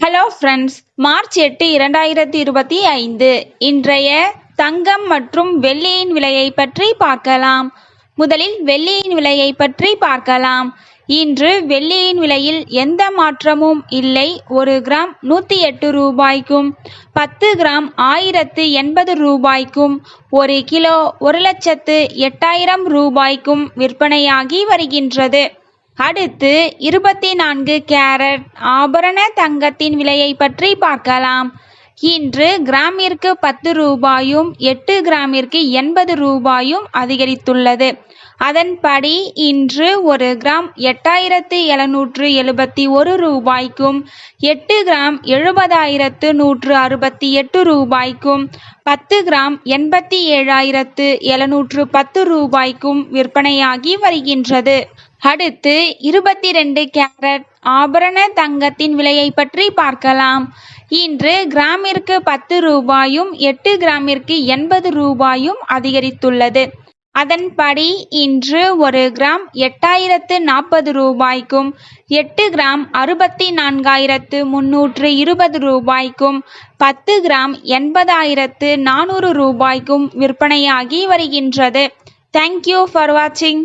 Hello friends March எட்டு இரண்டாயிரத்தி இருபத்தி ஐந்து. இன்றைய தங்கம் மற்றும் வெள்ளியின் விலையை பற்றி பார்க்கலாம். முதலில் வெள்ளியின் விலையை பற்றி பார்க்கலாம். இன்று வெள்ளியின் விலையில் எந்த மாற்றமும் இல்லை. ஒரு கிராம் நூற்றி எட்டு ரூபாய்க்கும் பத்து கிராம் ஆயிரத்து எண்பது ரூபாய்க்கும் ஒரு கிலோ ஒரு லட்சத்து எட்டாயிரம் ரூபாய்க்கும் விற்பனையாகி வருகின்றது. அடுத்து இருபத்தி நான்கு கேரட் ஆபரண தங்கத்தின் விலையை பற்றி பார்க்கலாம். இன்று கிராமிற்கு பத்து ரூபாயும் எட்டு கிராமிற்கு எண்பது ரூபாயும் அதிகரித்துள்ளது. அதன்படி இன்று ஒரு கிராம் எட்டாயிரத்து எழுநூற்று எழுபத்தி ஒரு ரூபாய்க்கும் எட்டு கிராம் எழுபதாயிரத்து நூற்று அறுபத்தி எட்டு ரூபாய்க்கும் பத்து கிராம் எண்பத்தி ஏழாயிரத்து எழுநூற்று பத்து ரூபாய்க்கும் விற்பனையாகி வருகின்றது. அடுத்து இருபத்தி ரெண்டு கேரட் ஆபரண தங்கத்தின் விலையை பற்றி பார்க்கலாம். இன்று கிராமிற்கு பத்து ரூபாயும் எட்டு கிராமிற்கு எண்பது ரூபாயும் அதிகரித்துள்ளது. அதன்படி இன்று ஒரு கிராம் எட்டாயிரத்து நாற்பது ரூபாய்க்கும் எட்டு கிராம் அறுபத்தி நான்காயிரத்து முன்னூற்று இருபது ரூபாய்க்கும் பத்து கிராம் எண்பதாயிரத்து நானூறு ரூபாய்க்கும் விற்பனையாகி வருகின்றது. தேங்க்யூ ஃபார் வாட்சிங்